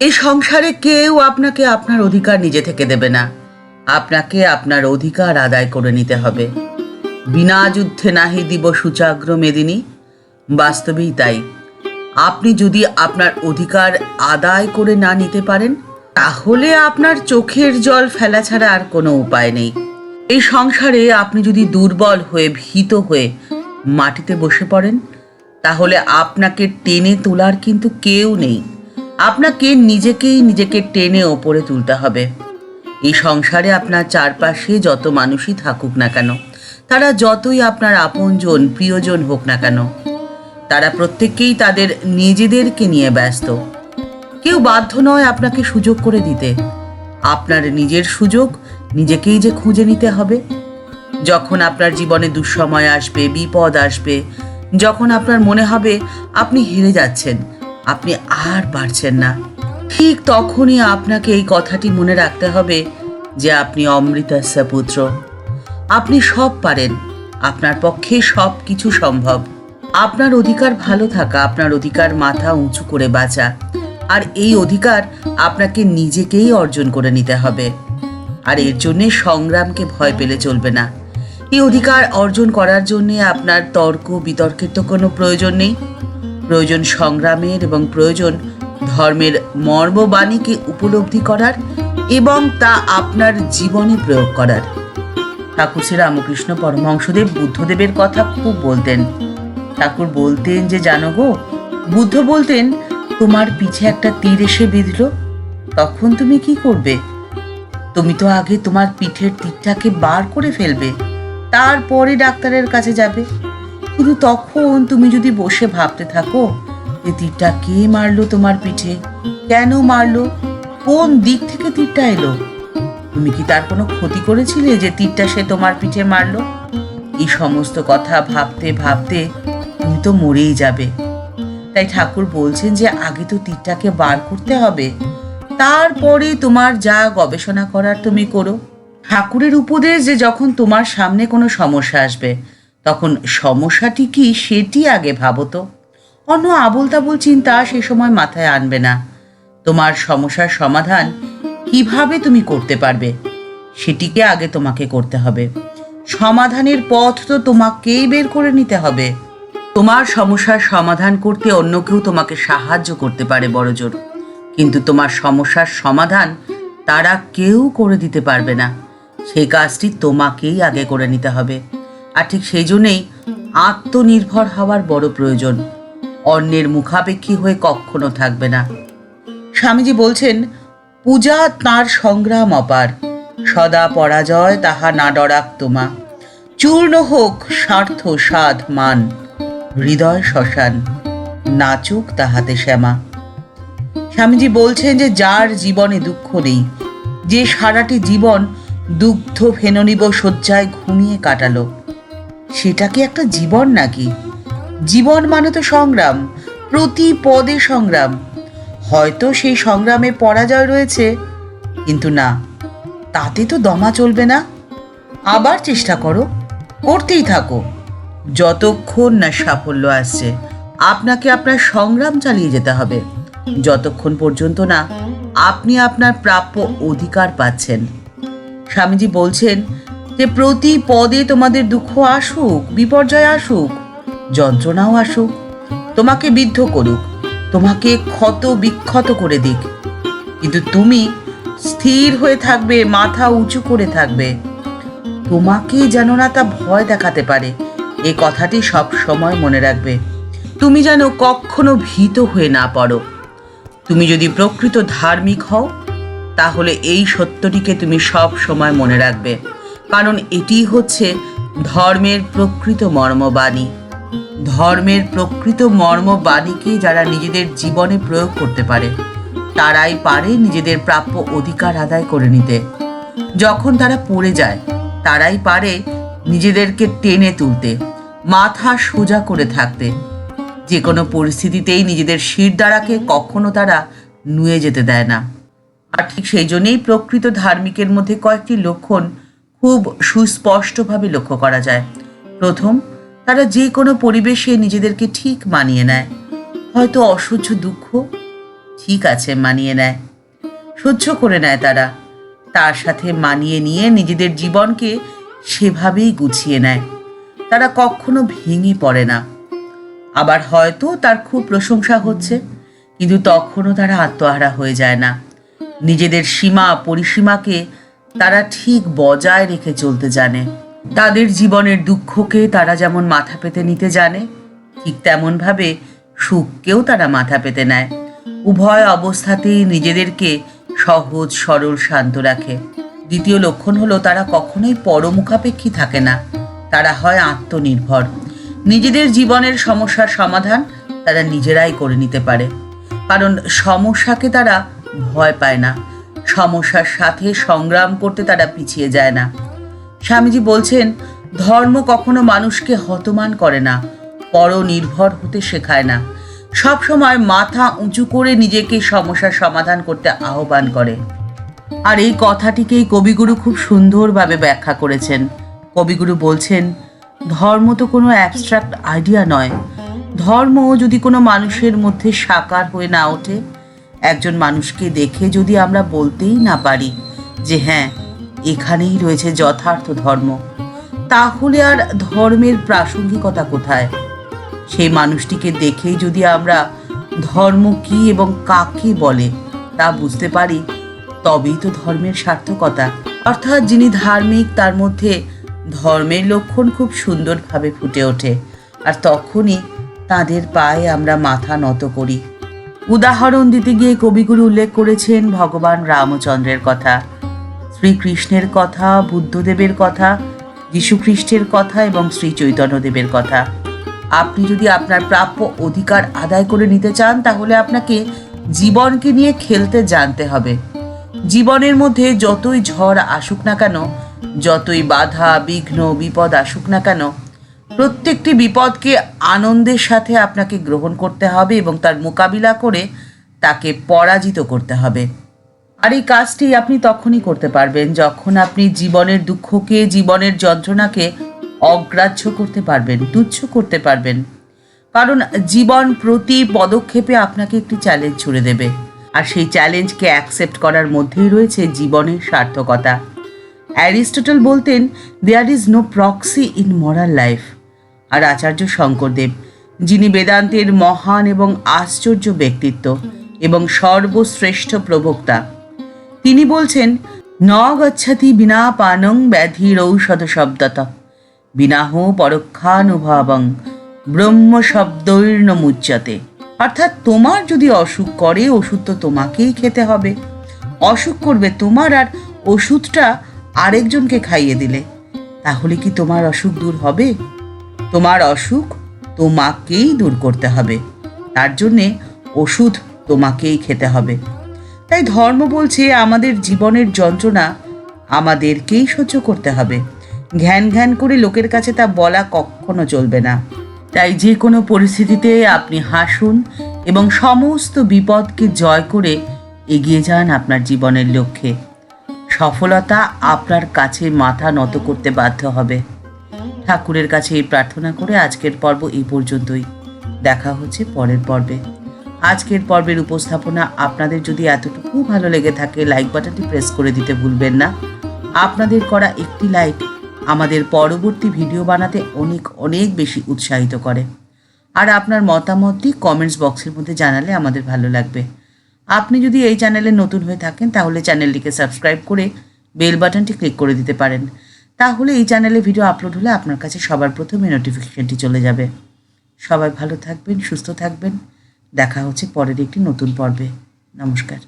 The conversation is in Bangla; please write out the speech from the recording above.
এই সংসারে কেউ আপনাকে আপনার অধিকার নিজে থেকে দেবে না। আপনাকে আপনার অধিকার আদায় করে নিতে হবে। বিনা যুদ্ধে নাহি দিব সুচাগ্র মেদিনী। বাস্তবেই তাই। আপনি যদি আপনার অধিকার আদায় করে না নিতে পারেন, তাহলে আপনার চোখের জল ফেলা ছাড়া আর কোনো উপায় নেই। এই সংসারে আপনি যদি দুর্বল হয়ে, ভীত হয়ে মাটিতে বসে পড়েন, তাহলে আপনাকে টেনে তোলার কিন্তু কেউ নেই। আপনাকে নিজেকেই নিজেকে টেনে ওপরে তুলতে হবে। এই সংসারে আপনার চারপাশে যত মানুষই থাকুক না কেন, তারা যতই আপনার আপনজন, প্রিয়জন হোক না কেন, তারা প্রত্যেককেই তাদের নিজেদেরকে নিয়ে ব্যস্ত। কেউ বাধ্য নয় আপনাকে সুযোগ করে দিতে। আপনার নিজের সুযোগ নিজেকেই যে খুঁজে নিতে হবে। যখন আপনার জীবনে দুঃসময় আসবে, বিপদ আসবে, যখন আপনার মনে হবে আপনি হেরে যাচ্ছেন আপনি আর পারছেন না। ঠিক তখনই আপনাকে এই কথাটি মনে রাখতে হবে যে আপনি অমৃতাস্য পুত্র। আপনি সব পারেন। আপনার পক্ষে সব কিছু সম্ভব। আপনার অধিকার ভালো থাকা, আপনার অধিকার মাথা উঁচু করে বাঁচা। আর এই অধিকার আপনাকে নিজেকেই অর্জন করে নিতে হবে। আর এর জন্যে সংগ্রামকে ভয় পেলে চলবে না। এই অধিকার অর্জন করার জন্যে আপনার তর্ক বিতর্কের তো কোনো প্রয়োজন নেই। প্রয়োজন সংগ্রামের এবং প্রয়োজন ধর্মের মর্মবাণীকে উপলব্ধি করার এবং তা আপনার জীবনে প্রয়োগ করার। ঠাকুর শ্রী রামকৃষ্ণ পরমহংসদেব বুদ্ধদেবের কথা খুব বলতেন। ঠাকুর বলতেন যে, জানো গো, বুদ্ধ বলতেন, তোমার পিছে একটা তীর এসে বিঁধল, তখন তুমি কি করবে? তুমি তো আগে তোমার পিঠের তীরটাকে বার করে ফেলবে, তারপরে ডাক্তারের কাছে যাবে। কিন্তু তখন তুমি যদি বসে ভাবতে থাকো, যে তীরটা কে মারলো তোমার পিঠে? কেন মারলো? কোন দিক থেকে তীরটা এলো? তুমি কি তার কোনো ক্ষতি করেছিলে যে তীরটা সে তোমার পিঠে মারলো? এই সমস্ত কথা ভাবতে ভাবতে তুমি তো মরেই যাবে। তাই ঠাকুর বলছেন যে আগে তো তীরটাকে বার করতে হবে। তারপরে তোমার যা গবেষণা করার তুমি করো। ঠাকুরের উপদেশ যে যখন তোমার সামনে কোনো সমস্যা আসবে তখন সমস্যাটি কি সেটি আগে ভাবো তো অন্য আবল তাবল চিন্তা সে সময় মাথায় আনবে না। তোমার সমস্যার সমাধান কীভাবে তুমি করতে পারবে, সেটিকে আগে তোমাকে করতে হবে। সমাধানের পথ তো তোমাকেই বের করে নিতে হবে। তোমার সমস্যার সমাধান করতে অন্য কেউ তোমাকে সাহায্য করতে পারে, বড়জোর। কিন্তু তোমার সমস্যার সমাধান তারা কেউ করে দিতে পারবে না। সেই কাজটি তোমাকেই আগে করে নিতে হবে। আর ঠিক সেই জন্যেই আত্মনির্ভর হওয়ার বড় প্রয়োজন। অন্যের মুখাপেক্ষী হয়ে কখনো থাকবে না। স্বামীজি বলছেন, পূজা তার সংগ্রাম অপার। সদা পরাজয় তাহা না ডরাক তোমা চূর্ণ হোক স্বার্থ সাধ মান। হৃদয় শ্মশান, নাচুক তাহাতে শ্যামা। স্বামীজি বলছেন যে, যার জীবনে দুঃখ নেই, যে সারাটি জীবন দুগ্ধ ফেননিব শয্যায় ঘুমিয়ে কাটালো সেটা কি একটা জীবন নাকি? জীবন মানে তো সংগ্রাম, প্রতি পদে সংগ্রাম। হয়তো সেই সংগ্রামে পরাজয় রয়েছে, কিন্তু না, তাতে তো দমা চলবে না। আবার চেষ্টা করো, করতেই থাকো। যতক্ষণ না সাফল্য আসছে, আপনাকে আপনার সংগ্রাম চালিয়ে যেতে হবে। যতক্ষণ পর্যন্ত না আপনি আপনার প্রাপ্য অধিকার পাচ্ছেন। স্বামীজি বলছেন যে প্রতি পদে তোমাদের দুঃখ আসুক, বিপর্যয় আসুক, যন্ত্রণাও আসুক, তোমাকে বিদ্ধ করুক, তোমাকে ক্ষত বিক্ষত করে দিক। কিন্তু তুমি স্থির হয়ে থাকবে, মাথা উঁচু করে থাকবে। তোমাকে যেন না তা ভয় দেখাতে পারে, এ কথাটি সব সময় মনে রাখবে। তুমি যেন কখনো ভীত হয়ে না পড়ো। তুমি যদি প্রকৃত ধার্মিক হও, তাহলে এই সত্যটিকে তুমি সব সময় মনে রাখবে। কারণ এটি হচ্ছে ধর্মের প্রকৃত মর্মবাণী। ধর্মের প্রকৃত মর্মবাণীকে যারা নিজেদের জীবনে প্রয়োগ করতে পারে, তারাই পারে নিজেদের প্রাপ্য অধিকার আদায় করে নিতে। যখন তারা পড়ে যায়, তারাই পারে নিজেদেরকে টেনে তুলতে, মাথা সোজা করে থাকতে। যে কোনো পরিস্থিতিতেই নিজেদের শির দ্বারাকে কখনো তারা নুয়ে যেতে দেয় না। আর ঠিক সেই জন্যেই প্রকৃত ধার্মিকের মধ্যে কয়েকটি লক্ষণ খুব সুস্পষ্টভাবে লক্ষ্য করা যায়। প্রথম, তারা যে কোনো পরিবেশে নিজেদেরকে ঠিক মানিয়ে নেয়। হয়তো অসহ্য দুঃখ ঠিক আছে মানিয়ে নেয়। সহ্য করে নেয় তারা। তার সাথে মানিয়ে নিয়ে নিজেদের জীবনকে সেভাবেই গুছিয়ে নেয়। তারা কখনো ভেঙে পড়ে না। আবার হয়তো তার খুব প্রশংসা হচ্ছে, কিন্তু তখনও তারা আত্মহারা হয়ে যায় না। নিজেদের সীমা পরিসীমাকে তারা ঠিক বজায় রেখে চলতে জানে। তাদের জীবনের দুঃখকে তারা যেমন মাথা পেতে নিতে জানে, ঠিক তেমনভাবে সুখকেও তারা মাথা পেতে নেয়। উভয় অবস্থাতেই নিজেদেরকে সহজ, সরল, শান্ত রাখে। দ্বিতীয় লক্ষণ হলো তারা কখনোই পরমুখাপেক্ষী থাকে না। তারা হয় আত্মনির্ভর। নিজেদের জীবনের সমস্যার সমাধান তারা নিজেরাই করে নিতে পারে। কারণ সমস্যাকে তারা ভয় পায় না। সমস্যার সাথে সংগ্রাম করতে তারা পিছিয়ে যায় না। স্বামীজি বলছেন, ধর্ম কখনো মানুষকে হতমান করে না, পরনির্ভর হতে শেখায় না। সব সময় মাথা উঁচু করে নিজেকে সমস্যার সমাধান করতে আহ্বান করে। আর এই কথাটিকেই কবিগুরু খুব সুন্দরভাবে ব্যাখ্যা করেছেন। কবিগুরু বলছেন, ধর্ম তো কোনো অ্যাবস্ট্রাক্ট আইডিয়া নয়। ধর্ম যদি কোনো মানুষের মধ্যে সাকার হয়ে না ওঠে একজন মানুষকে দেখে যদি আমরা বলতেই না পারি যে হ্যাঁ এখানেই রয়েছে যথার্থ ধর্ম, তাহলে আর ধর্মের প্রাসঙ্গিকতা কোথায়? সেই মানুষটিকে দেখেই যদি আমরা ধর্ম কি এবং কাকে বলে তা বুঝতে পারি, তবেই তো ধর্মের সার্থকতা। অর্থাৎ যিনি ধার্মিক, তার মধ্যে ধর্মের লক্ষণ খুব সুন্দরভাবে ফুটে ওঠে। আর তখনই তাদের পায়ে আমরা মাথা নত করি। উদাহরণ দিতে গিয়ে কবিগুরু উল্লেখ করেছেন ভগবান রামচন্দ্রের কথা, শ্রীকৃষ্ণের কথা, বুদ্ধদেবের কথা, যীশুখ্রিস্টের কথা এবং শ্রী চৈতন্যদেবের কথা। আপনি যদি আপনার প্রাপ্য অধিকার আদায় করে নিতে চান, তাহলে আপনাকে জীবনকে নিয়ে খেলতে জানতে হবে। জীবনের মধ্যে যতই ঝড় আসুক না কেন, যতই বাধা, বিঘ্ন, বিপদ আসুক না কেন প্রত্যেকটি বিপদকে আনন্দের সাথে আপনাকে গ্রহণ করতে হবে এবং তার মোকাবিলা করে তাকে পরাজিত করতে হবে। আর এই কাজটি আপনি তখনই করতে পারবেন যখন আপনি জীবনের দুঃখকে, জীবনের যন্ত্রণাকে অগ্রাহ্য করতে পারবেন, তুচ্ছ করতে পারবেন। কারণ জীবন প্রতি পদক্ষেপে আপনাকে একটি চ্যালেঞ্জ ছুড়ে দেবে। আর সেই চ্যালেঞ্জকে অ্যাকসেপ্ট করার মধ্যেই রয়েছে জীবনের সার্থকতা। অ্যারিস্টটল বলতেন there is no proxy in moral life আর আচার্য শঙ্করদেব, যিনি বেদান্তের মহান এবং আশ্চর্য ব্যক্তিত্ব এবং সর্বশ্রেষ্ঠ প্রবক্তা, তিনি বলছেন ন গচ্ছতি বিনা পানং ব্যাধির ঔষধ শব্দত, বিনাহ পরক্ষানুভাবং ব্রহ্ম শব্দৈর্ণ মুচ্যতে অর্থাৎ তোমার যদি অসুখ করে, ওষুধ তো তোমাকেই খেতে হবে। অসুখ করবে তোমার আর ওষুধটা আরেকজনকে খাইয়ে দিলে। তাহলে কি তোমার অসুখ দূর হবে? তোমার অসুখ তোমাকেই দূর করতে হবে। তার জন্যে ওষুধ তোমাকেই খেতে হবে। তাই ধর্ম বলছে আমাদের জীবনের যন্ত্রণা আমাদেরকেই সহ্য করতে হবে। ঘ্যান ঘ্যান করে লোকের কাছে তা বলা কখনো চলবে না। তাই যে কোনো পরিস্থিতিতে আপনি হাসুন এবং সমস্ত বিপদকে জয় করে এগিয়ে যান আপনার জীবনের লক্ষ্যে। সফলতা আপনার কাছে মাথা নত করতে বাধ্য হবে। ঠাকুরের কাছে এই প্রার্থনা করে আজকের পর্ব এই পর্যন্তই। দেখা হচ্ছে পরের পর্বে। আজকের পর্বের উপস্থাপনা আপনাদের যদি এতটুকু ভালো লেগে থাকে লাইক বাটনটি প্রেস করে দিতে ভুলবেন না। আপনাদের করা একটি লাইক আমাদের পরবর্তী ভিডিও বানাতে অনেক অনেক বেশি উৎসাহিত করে। আর আপনার মতামতটি কমেন্টস বক্সের মধ্যে জানালে আমাদের ভালো লাগবে। আপনি যদি এই চ্যানেলে নতুন হয়ে থাকেন, তাহলে চ্যানেলটিকে সাবস্ক্রাইব করে বেল বাটনটি ক্লিক করে দিতে পারেন। তাহলে এই চ্যানেলে ভিডিও আপলোড হলে আপনার কাছে সবার প্রথমে নোটিফিকেশনটি চলে যাবে। সবাই ভালো থাকবেন, সুস্থ থাকবেন। দেখা হচ্ছে পরের একটি নতুন পর্বে। নমস্কার।